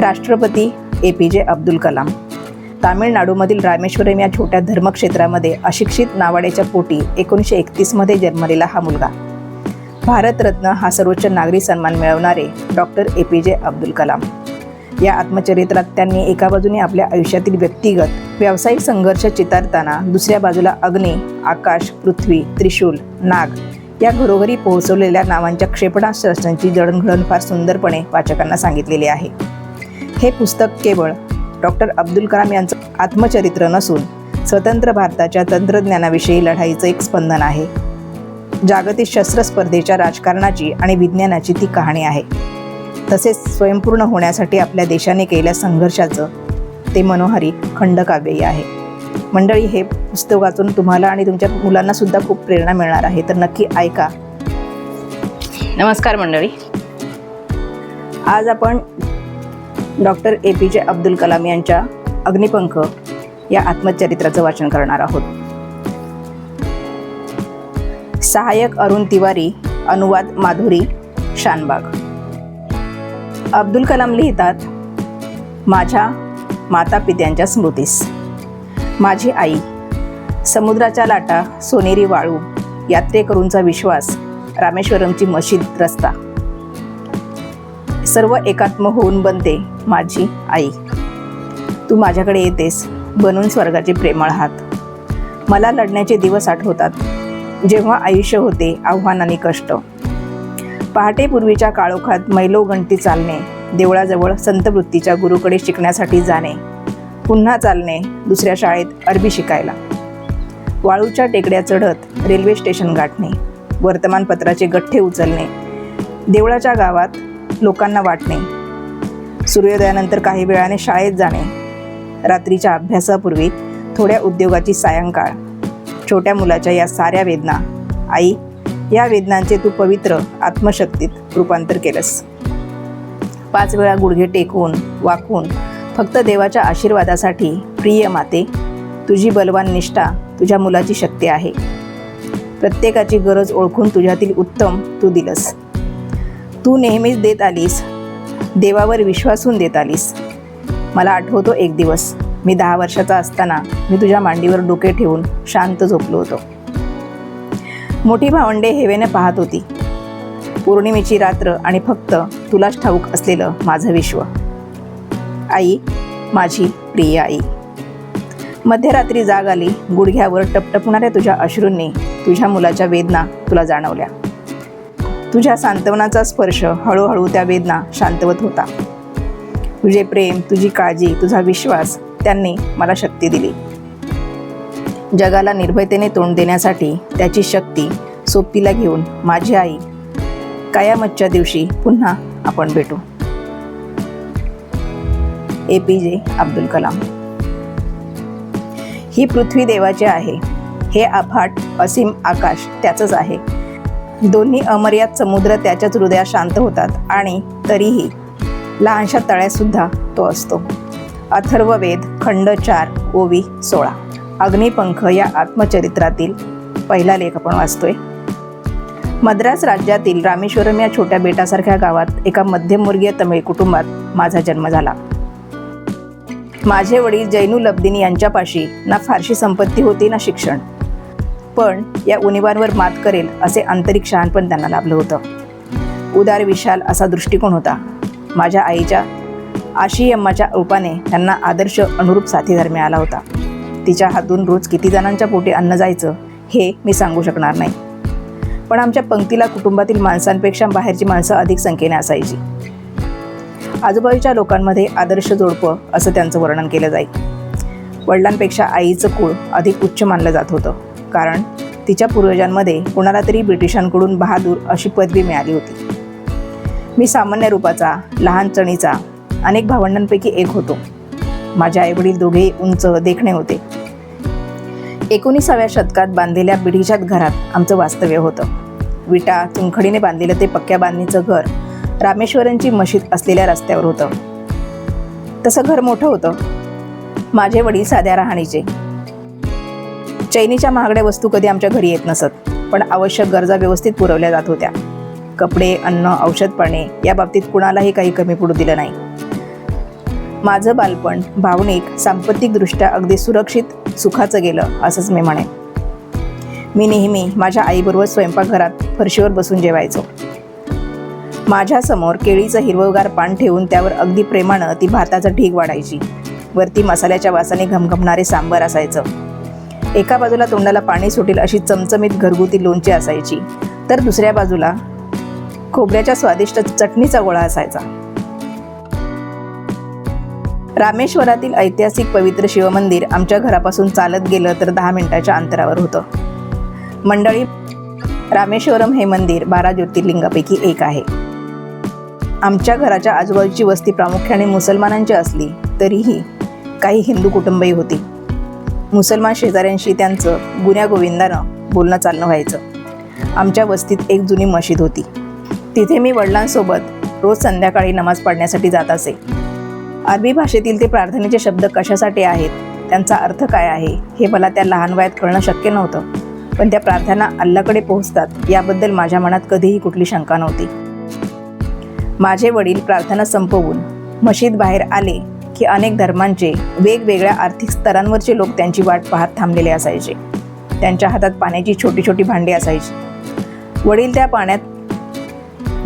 राष्ट्रपती A P जे अब्दुल कलाम. तामिळनाडूमधील रामेश्वरम या छोट्या धर्मक्षेत्रामध्ये अशिक्षित नावाड्याच्या पोटी एकोणीसशे एकतीसमध्ये जन्मलेला हा मुलगा. भारतरत्न हा सर्वोच्च नागरी सन्मान मिळवणारे डॉक्टर ए पी जे अब्दुल कलाम. या आत्मचरित्रात त्यांनी एका बाजूने आपल्या आयुष्यातील व्यक्तिगत व्यावसायिक संघर्ष चितारताना दुसऱ्या बाजूला अग्नी आकाश पृथ्वी त्रिशूल नाग या घरोघरी पोहोचवलेल्या नावांच्या क्षेपणास्त्रांची जडणघडण फार सुंदरपणे वाचकांना सांगितलेली आहे. हे पुस्तक केवळ डॉक्टर अब्दुल कलाम यांचं आत्मचरित्र नसून स्वतंत्र भारताच्या तंत्रज्ञानाविषयी लढाईचं एक स्पंदन आहे. जागतिक शस्त्र स्पर्धेच्या राजकारणाची आणि विज्ञानाची ती कहाणी आहे. तसेच स्वयंपूर्ण होण्यासाठी आपल्या देशाने केलेल्या संघर्षाचं ते मनोहारी खंडकाव्यही आहे. मंडळी हे पुस्तक वाचून तुम्हाला आणि तुमच्या मुलांना सुद्धा खूप प्रेरणा मिळणार आहे. तर नक्की ऐका. नमस्कार मंडळी. आज आपण डॉक्टर ए पी जे अब्दुल कलाम यांच्या अग्निपंख या आत्मचरित्राचं वाचन करणार आहोत. सहाय्यक अरुण तिवारी अनुवाद माधुरी शानबाग. अब्दुल कलाम लिहितात माझ्या माता पित्यांच्या स्मृतीस. माझी आई समुद्राच्या लाटा सोनेरी वाळू यात्रेकरूंचा विश्वास रामेश्वरमची मशीद रस्ता सर्व एकात्म होऊन बनते माझी आई. तू माझ्याकडे येतेस बनून स्वर्गाचे प्रेमळ हात. मला लढण्याचे दिवस आठवतात. जेव्हा आयुष्य होते आव्हान आणि कष्ट पहाटेपूर्वीच्या काळोखात मैलोगंटी चालणे देवळाजवळ संतवृत्तीच्या गुरुकडे शिकण्यासाठी जाणे पुन्हा चालणे दुसऱ्या शाळेत अरबी शिकायला. वाळूच्या टेकड्या चढत रेल्वे स्टेशन गाठणे वर्तमानपत्राचे गठ्ठे उचलणे देवळाच्या गावात लोकांना वाटणे सूर्योदयानंतर काही वेळाने शाळेत जाणे. रात्रीच्या अभ्यासापूर्वी थोड्या उद्योगाची सायंकाळ. छोट्या मुलाच्या या साऱ्या वेदना. आई या वेदनांचे तू पवित्र आत्मशक्तीत रूपांतर केलंस. पाच वेळा गुडघे टेकवून वाकून फक्त देवाच्या आशीर्वादासाठी प्रिय माते तुझी बलवान निष्ठा तुझ्या मुलाची शक्ती आहे. प्रत्येकाची गरज ओळखून तुझ्यातील उत्तम तू दिलंस. तू नेहमीच देत आलीस. देवावर विश्वासून देत आलीस. मला आठवतो एक दिवस. मी दहा वर्षाचा असताना मी तुझ्या मांडीवर डोके ठेवून शांत झोपलो होतो. मोठी भावंडे हेवेने पाहत होती. पौर्णिमेची रात्र आणि फक्त तुलाच ठाऊक असलेलं माझं विश्व. आई माझी प्रिय आई. मध्यरात्री जाग आली गुडघ्यावर टपटपणाऱ्या तुझ्या अश्रूंनी तुझ्या मुलाच्या वेदना तुला जाणवल्या. तुझ्या सांत्वनाचा स्पर्श हळूहळू त्या वेदना शांतवत होता. तुझे प्रेम तुझी काळजी तुझा विश्वास त्यांनी मला शक्ती दिली. जगाला निर्भयतेने तोंड देण्यासाठी त्याची शक्ती सोबतीला घेऊन माझी आई कायामतच्या दिवशी पुन्हा आपण भेटू. ए पी जे अब्दुल कलाम. ही पृथ्वी देवाची आहे. हे अफाट असीम आकाश त्याचंच आहे. दोन्ही अमर्याद समुद्र त्याच्याच हृदयात शांत होतात आणि तरीही लहानशा तळ्यासुद्धा तो असतो. अथर्व वेद खंड चार ओवी सोळा. अग्निपंख या आत्मचरित्रातील पहिला लेख आपण वाचतोय. मद्रास राज्यातील रामेश्वरम या छोट्या बेटासारख्या गावात एका मध्यमवर्गीय तमिळ कुटुंबात माझा जन्म झाला. माझे वडील जैनू लब्दिनी यांच्यापाशी ना फारशी संपत्ती होती ना शिक्षण. पण या उणीवांवर मात करेल असे आंतरिक शहाणपण त्यांना लाभलं होतं. उदार विशाल असा दृष्टिकोन होता. माझ्या आईच्या आशी अम्माच्या रूपाने त्यांना आदर्श अनुरूप साथीदार मिळाला होता. तिच्या हातून रोज किती जणांच्या पोटी अन्न जायचं हे मी सांगू शकणार नाही. पण आमच्या पंक्तीला कुटुंबातील माणसांपेक्षा बाहेरची माणसं अधिक संख्येने असायची. आजूबाजूच्या लोकांमध्ये आदर्श जोडपं असं त्यांचं वर्णन केलं जाईल वडिलांपेक्षा आईचं कुळ अधिक उच्च मानलं जात होतं. कारण तिच्या पूर्वजांमध्ये कोणाला तरी ब्रिटिशांकडून बहादूर अशी पदवी मिळाली होती. मी सामान्य रूपाचा लहान चणीचा अनेक भावंडांपैकी एक होतो. माझे आईवडील दोघेही उंच देखणे होते. एकोणीसाव्या शतकात बांधलेल्या बिडीच्यात घरात आमचं वास्तव्य होतं. विटा चुनखडीने बांधलेलं ते पक्क्या बांधणीचं घर रामेश्वरांची मशीद असलेल्या रस्त्यावर होतं. तसं घर मोठं होतं. माझे वडील साध्या राहणीचे. चैनीच्या महागड्या वस्तू कधी आमच्या घरी येत नसत पण आवश्यक गरजा व्यवस्थित पुरवल्या जात होत्या. कपडे अन्न औषध पाणी या बाबतीत कुणालाही काही कमी पडू दिलं नाही. माझं बालपण भावनिक सांपत्तिकदृष्ट्या अगदी सुरक्षित सुखाचं गेलं असंच मी म्हणेन. मी नेहमी माझ्या आईबरोबर स्वयंपाकघरात फरशीवर बसून जेवायचो. माझ्यासमोर केळीचं हिरवगार पान ठेवून त्यावर अगदी प्रेमानं ती भाताचं ढीग वाढायची. वरती मसाल्याच्या वासाने घमघमणारे सांबर असायचं. एका बाजूला तोंडाला पाणी सुटेल अशी चमचमीत घरगुती लोणची असायची. तर दुसऱ्या बाजूला खोबऱ्याच्या स्वादिष्ट चटणीचा गोळा असायचा. रामेश्वरातील ऐतिहासिक पवित्र शिवमंदिर आमच्या घरापासून चालत गेलं तर दहा मिनिटाच्या अंतरावर होतं. मंडळी रामेश्वरम हे मंदिर बारा ज्योतिर्लिंगापैकी एक आहे. आमच्या घराच्या आजूबाजूची वस्ती प्रामुख्याने मुसलमानांची असली तरीही काही हिंदू कुटुंबही होती. मुसलमान शेजाऱ्यांशी त्यांचं गुण्यागोविंदानं बोलणं चालणं व्हायचं. आमच्या वस्तीत एक जुनी मशीद होती. तिथे मी वडिलांसोबत रोज संध्याकाळी नमाज पढण्यासाठी जात असे. अरबी भाषेतील ते प्रार्थनेचे शब्द कशासाठी आहेत त्यांचा अर्थ काय आहे हे मला त्या लहान वयात कळणं शक्य नव्हतं. पण त्या प्रार्थना अल्लाकडे पोहोचतात याबद्दल माझ्या मनात कधीही कुठली शंका नव्हती. माझे वडील प्रार्थना संपवून मशीद बाहेर आले की अनेक धर्मांचे वेगवेगळ्या आर्थिक स्तरांवरचे लोक त्यांची वाट पाहत थांबलेले असायचे. त्यांच्या हातात पाण्याची छोटी छोटी भांडी असायची. वडील त्या पाण्यात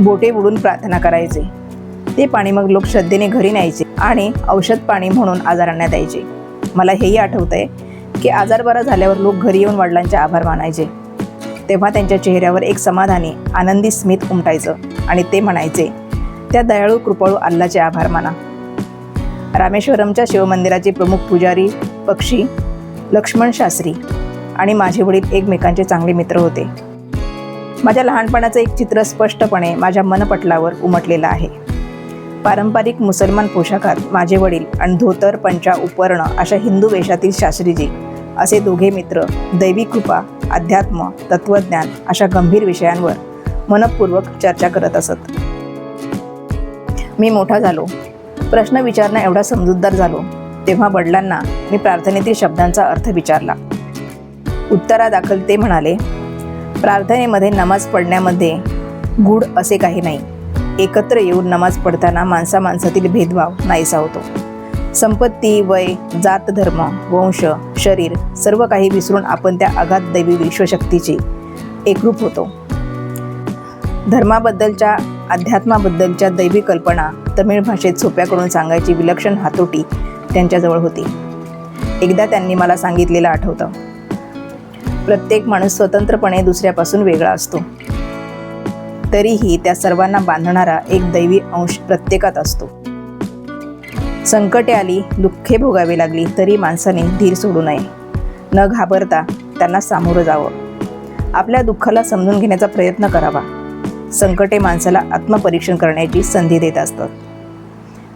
बोटे बुडून प्रार्थना करायचे. ते पाणी मग लोक श्रद्धेने घरी न्यायचे आणि औषध पाणी म्हणून आजारांना द्यायचे मला हेही आठवतंय की आजार बरा झाल्यावर लोक घरी येऊन वडिलांचे आभार मानायचे. तेव्हा त्यांच्या चेहऱ्यावर एक समाधानी आनंदी स्मित उमटायचं आणि ते म्हणायचे त्या दयाळू कृपाळू अल्लाचे आभार माना. रामेश्वरमच्या शिवमंदिराचे प्रमुख पुजारी पक्षी लक्ष्मण शास्त्री आणि माझे वडील एकमेकांचे चांगले मित्र होते. माझ्या लहानपणाचं एक चित्र स्पष्टपणे माझ्या मनपटलावर उमटलेलं आहे. पारंपरिक मुसलमान पोशाखात माझे वडील आणि धोतर पंचा उपर्ण अशा हिंदू वेशातील शास्त्रीजी असे दोघे मित्र दैवी कृपा अध्यात्म तत्त्वज्ञान अशा गंभीर विषयांवर मनपूर्वक चर्चा करत असत. मी मोठा झालो. प्रश्न विचारणं एवढा समजूतदार झालो तेव्हा वडिलांना मी प्रार्थनेतील शब्दांचा अर्थ विचारला. उत्तरादाखल ते म्हणाले प्रार्थनेमध्ये नमाज पडण्यामध्ये गूढ असे काही नाही. एकत्र येऊन नमाज पडताना माणसा माणसातील भेदभाव नाहीसा होतो. संपत्ती वय जात धर्म वंश शरीर सर्व काही विसरून आपण त्या अगाध दैवी विश्वशक्तीची एकरूप होतो. धर्माबद्दलच्या अध्यात्माबद्दलच्या दैवी कल्पना तमिळ भाषेत सोप्या करून सांगायची विलक्षण हातोटी त्यांच्याजवळ होती. एकदा त्यांनी मला सांगितलेलं आठवतं. प्रत्येक माणूस स्वतंत्रपणे दुसऱ्यापासून वेगळा असतो. तरीही त्या सर्वांना बांधणारा एक दैवी अंश प्रत्येकात असतो. संकटे आली दुःखे भोगावी लागली तरी माणसाने धीर सोडू नये. न घाबरता त्यांना सामोरं जावं. आपल्या दुःखाला समजून घेण्याचा प्रयत्न करावा. संकटे माणसाला आत्मपरीक्षण करण्याची संधी देत असतात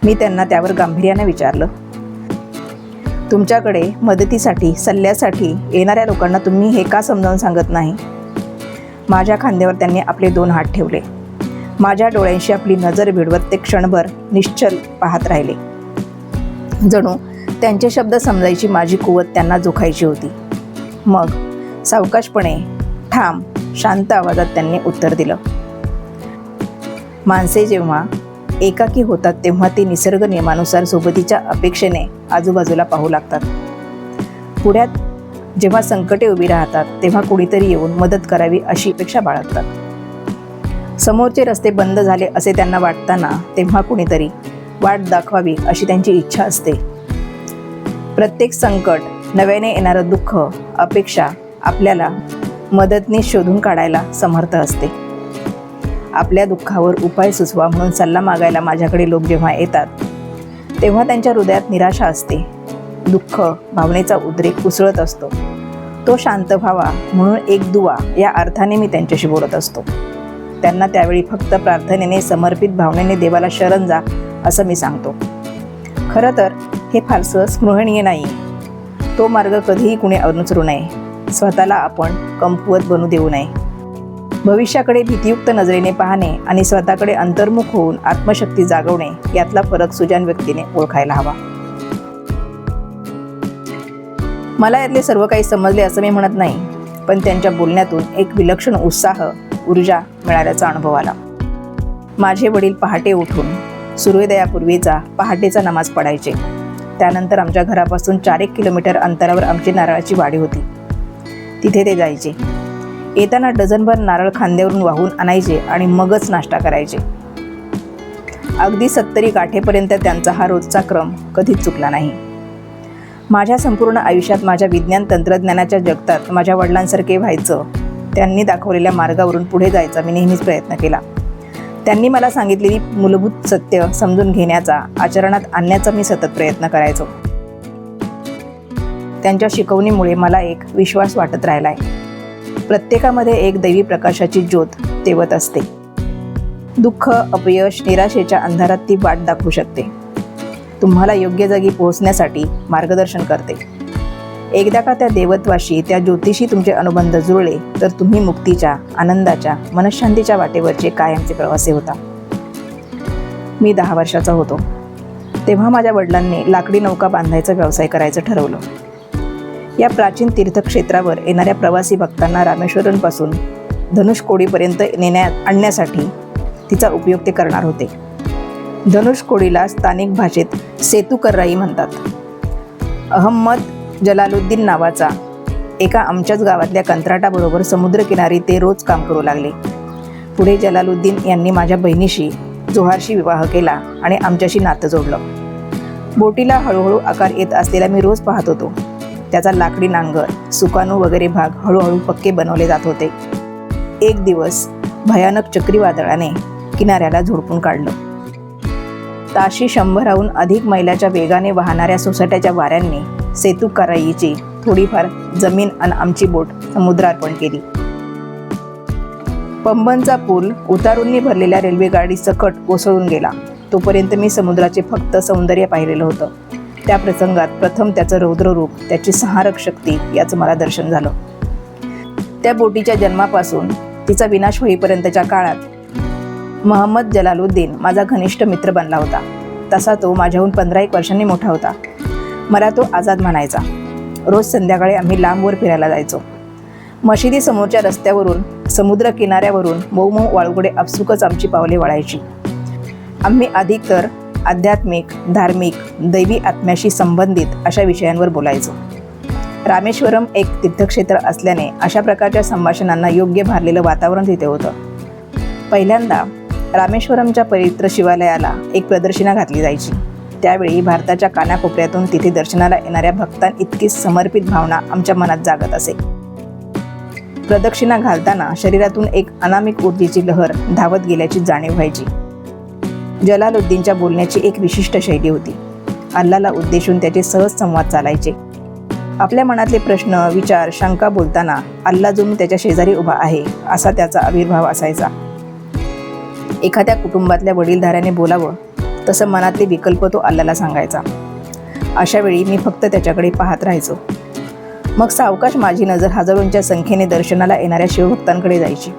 मी त्यांना त्यावर गांभीर्याने विचारलं तुमच्याकडे मदतीसाठी सल्ल्यासाठी येणाऱ्या लोकांना तुम्ही हे का समजावून सांगत नाही? माझ्या खांद्यावर त्यांनी आपले दोन हात ठेवले. माझ्या डोळ्यांशी आपली नजर भिडवत ते क्षणभर निश्चल पाहत राहिले. जणू त्यांचे शब्द समजायची माझी कुवत त्यांना जोखायची होती. मग सावकाशपणे ठाम शांत आवाजात त्यांनी उत्तर दिलं. माणसे जेव्हा एकाकी होतात तेव्हा ते निसर्ग नियमानुसार सोबतीच्या अपेक्षेने आजूबाजूला पाहू लागतात. पुढ्यात जेव्हा संकटे उभी राहतात तेव्हा कुणीतरी येऊन मदत करावी अशी अपेक्षा बाळगतात. समोरचे रस्ते बंद झाले असे त्यांना वाटताना तेव्हा कुणीतरी वाट दाखवावी अशी त्यांची इच्छा असते. प्रत्येक संकट नव्याने येणारं दुःख अपेक्षा आपल्याला मदतनीस शोधून काढायला समर्थ असते. आपल्या दुःखावर उपाय सुचवा म्हणून सल्ला मागायला माझ्याकडे लोक जेव्हा येतात तेव्हा त्यांच्या हृदयात निराशा असते. दुःख भावनेचा उद्रेक उसळत असतो. तो शांत व्हावा म्हणून एक दुवा या अर्थाने मी त्यांच्याशी बोलत असतो. त्यांना त्यावेळी फक्त प्रार्थनेने समर्पित भावनेने देवाला शरण जा असं मी सांगतो. खरं तर हे फारसं स्पृहणीय नाही. तो मार्ग कधीही कुणी अनुसरू नये. स्वतःला आपण कमकुवत बनू देऊ नये. भविष्याकडे भीतियुक्त नजरेने पाहणे आणि स्वतःकडे अंतर्मुख होऊन आत्मशक्ती जागवणे यातला फरक सुजान व्यक्तीने ओळखायला हवा. मला यातले सर्व काही समजले असं मी म्हणत नाही पण त्यांच्या बोलण्यातून एक विलक्षण उत्साह ऊर्जा मिळाल्याचा अनुभव आला. माझे वडील पहाटे उठून सूर्योदयापूर्वीचा पहाटेचा नमाज पडायचे त्यानंतर आमच्या घरापासून चार एक किलोमीटर अंतरावर आमची नारळाची वाडी होती. तिथे ते जायचे. येताना डझनभर नारळ खांद्यावरून वाहून आणायचे आणि मगच नाश्ता करायचे. अगदी सत्तरी गाठेपर्यंत त्यांचा हा रोजचा क्रम कधीच चुकला नाही. माझ्या संपूर्ण आयुष्यात माझ्या विज्ञान तंत्रज्ञानाच्या जगतात माझ्या वडिलांसारखे व्हायचं त्यांनी दाखवलेल्या मार्गावरून पुढे जायचा मी नेहमीच प्रयत्न केला. त्यांनी मला सांगितलेली मूलभूत सत्य समजून घेण्याचा आचरणात आणण्याचा मी सतत प्रयत्न करायचो. त्यांच्या शिकवणीमुळे मला एक विश्वास वाटत राहिला आहे प्रत्येकामध्ये एक दैवी प्रकाशाची ज्योत तेवत असते. दुःख अपयश निराशेच्या अंधारात ती वाट दाखवू शकते. तुम्हाला योग्य जागी पोहोचण्यासाठी मार्गदर्शन करते. एकदा का त्या देवत्वाशी त्या ज्योतिशी तुमचे अनुबंध जुळले तर तुम्ही मुक्तीच्या आनंदाच्या मनशांतीच्या वाटेवरचे कायमचे प्रवासी होता. मी दहा वर्षाचा होतो. तेव्हा माझ्या वडिलांनी लाकडी नौका बांधायचा व्यवसाय करायचं ठरवलं. या प्राचीन तीर्थक्षेत्रावर येणाऱ्या प्रवासी भक्तांना रामेश्वरमपासून धनुषकोडीपर्यंत नेण्यात आणण्यासाठी तिचा उपयोग ते करणार होते. धनुषकोडीला स्थानिक भाषेत सेतुकर्राई म्हणतात. अहमद जलालुद्दीन नावाचा एका आमच्याच गावातल्या कंत्राटाबरोबर समुद्रकिनारी ते रोज काम करू लागले. पुढे जलालुद्दीन यांनी माझ्या बहिणीशी जोहारशी विवाह केला आणि आमच्याशी नातं जोडलं. बोटीला हळूहळू आकार येत असलेला मी रोज पाहत होतो. त्याचा लाकडी नांगर सुकाणू वगैरे भाग हळूहळू पक्के बनवले जात होते. एक दिवस भयानक चक्रीवादळाने किनाऱ्याला झोडपून काढलं. ताशी शंभराहून अधिक मैलाच्या वेगाने वाहणाऱ्या सोसाट्याच्या वाऱ्यांनी सेतू कराईची थोडीफार जमीन आणि आमची बोट समुद्रार्पण केली. पंबनचा पूल उतारूंनी भरलेल्या रेल्वे गाडी सकट कोसळून गेला. तोपर्यंत मी समुद्राचे फक्त सौंदर्य पाहिलेलं होतं. त्या प्रसंगात प्रथम त्याचं रौद्ररूप त्याची संहारक शक्ती याचं मला दर्शन झालं. त्या बोटीच्या जन्मापासून तिचा विनाश होईपर्यंतच्या काळात महम्मद जलालुद्दीन माझा घनिष्ठ मित्र बनला होता. तसा तो माझ्याहून पंधरा एक वर्षांनी मोठा होता. मला तो आझाद म्हणायचा. रोज संध्याकाळी आम्ही लांबवर फिरायला जायचो. मशिदी समोरच्या रस्त्यावरून समुद्र किनाऱ्यावरून मऊ मऊ वाळूकडे आपसुकच आमची पावले वळायची आम्ही अधिक तर आध्यात्मिक धार्मिक दैवी आत्म्याशी संबंधित अशा विषयांवर बोलायचो. रामेश्वरम एक तीर्थक्षेत्र असल्याने अशा प्रकारच्या संभाषणांना योग्य भारलेलं वातावरण तिथे होतं. पहिल्यांदा रामेश्वरमच्या पवित्र शिवालयाला एक प्रदर्शना घातली जायची. त्यावेळी भारताच्या कानाकोपऱ्यातून तिथे दर्शनाला येणाऱ्या भक्तां इतकी समर्पित भावना आमच्या मनात जागत असे. प्रदक्षिणा घालताना शरीरातून एक अनामिक ऊर्जेची लहर धावत गेल्याची जाणीव व्हायची. जलालुद्दीनच्या बोलण्याची एक विशिष्ट शैली होती. अल्लाला उद्देशून त्याचे सहज संवाद चालायचे. आपल्या मनातले प्रश्न विचार शंका बोलताना अल्ला जो त्याच्या शेजारी उभा आहे असा त्याचा आविर्भाव असायचा. एखाद्या कुटुंबातल्या वडीलधाऱ्याने बोलावं तसं मनातले विकल्प तो अल्लाला सांगायचा. अशा वेळी मी फक्त त्याच्याकडे पाहत राहायचो. मग सावकाश माझी नजर हजारोंच्या संख्येने दर्शनाला येणाऱ्या शिवभक्तांकडे जायची.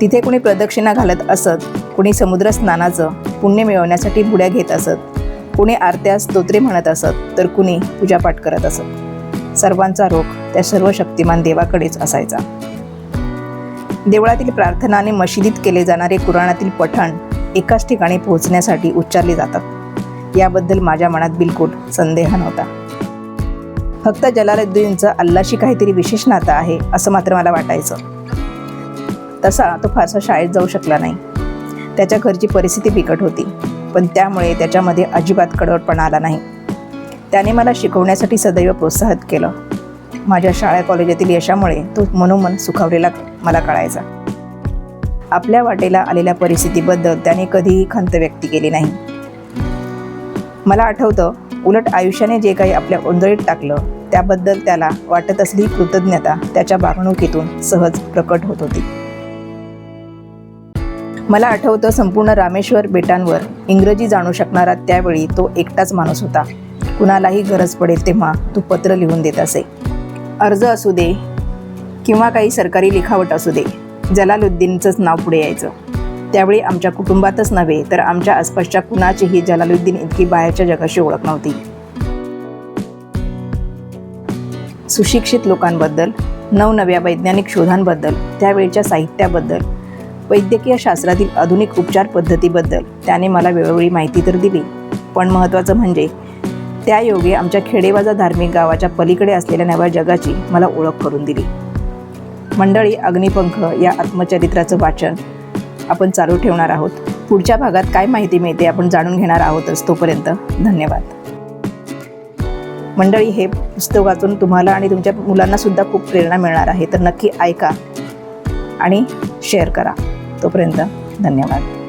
तिथे कुणी प्रदक्षिणा घालत असत कुणी समुद्र स्नानाचं पुण्य मिळवण्यासाठी बुड्या घेत असत कुणी आरत्या स्तोत्रे म्हणत असत तर कुणी पूजापाठ करत असत. सर्वांचा रोख त्या सर्व शक्तिमान देवाकडेच असायचा. देवळातील प्रार्थना आणि मशिदीत केले जाणारे कुराणातील पठण एकाच ठिकाणी पोहोचण्यासाठी उच्चारले जातात. याबद्दल माझ्या मनात बिलकुल संदेह नव्हता. फक्त जलालुद्दीनचं अल्लाशी काहीतरी विशेष नातं आहे असं मात्र मला वाटायचं. तसा तो फारसा शाळेत जाऊ शकला नाही. त्याच्या घरची परिस्थिती बिकट होती पण त्यामुळे त्याच्यामध्ये अजिबात कडवटपणा आला नाही. त्याने मला शिकवण्यासाठी सदैव प्रोत्साहित केलं. माझ्या शाळा कॉलेजातील यशामुळे तो मनोमन सुखावलेला मला कळायचा. आपल्या वाटेला आलेल्या परिस्थितीबद्दल त्याने कधीही खंत व्यक्त केली नाही. मला आठवतं उलट आयुष्याने जे काही आपल्या ओंजळीत टाकलं त्याबद्दल त्याला वाटत असली कृतज्ञता त्याच्या वागणुकीतून सहज प्रकट होत होती. मला आठवतं संपूर्ण रामेश्वर बेटांवर. इंग्रजी जाणू शकणारा त्यावेळी तो एकटाच माणूस होता. कुणालाही गरज पडेल तेव्हा तू पत्र लिहून देत असे. अर्ज असू दे किंवा काही सरकारी लिखावट असू दे. जलालुद्दीनचंच नाव पुढे यायचं. त्यावेळी आमच्या कुटुंबातच नव्हे तर आमच्या आसपासच्या कुणाचीही जलालुद्दीन इतकी बाहेरच्या जगाशी ओळख नव्हती. सुशिक्षित लोकांबद्दल नवनव्या वैज्ञानिक शोधांबद्दल त्यावेळच्या साहित्याबद्दल वैद्यकीय शास्त्रातील आधुनिक उपचार पद्धतीबद्दल त्याने मला वेळोवेळी माहिती तर दिली. पण महत्त्वाचं म्हणजे त्या योगे आमच्या खेडेबाजा धार्मिक गावाच्या पलीकडे असलेल्या नव्या जगाची मला ओळख करून दिली. मंडळी अग्निपंख या आत्मचरित्राचं वाचन आपण चालू ठेवणार आहोत. पुढच्या भागात काय माहिती मिळते आपण जाणून घेणार आहोतच तोपर्यंत धन्यवाद. मंडळी हे पुस्तक वाचून तुम्हाला आणि तुमच्या मुलांना सुद्धा खूप प्रेरणा मिळणार आहे. तर नक्की ऐका आणि शेअर करा. तोपर्यंत धन्यवाद.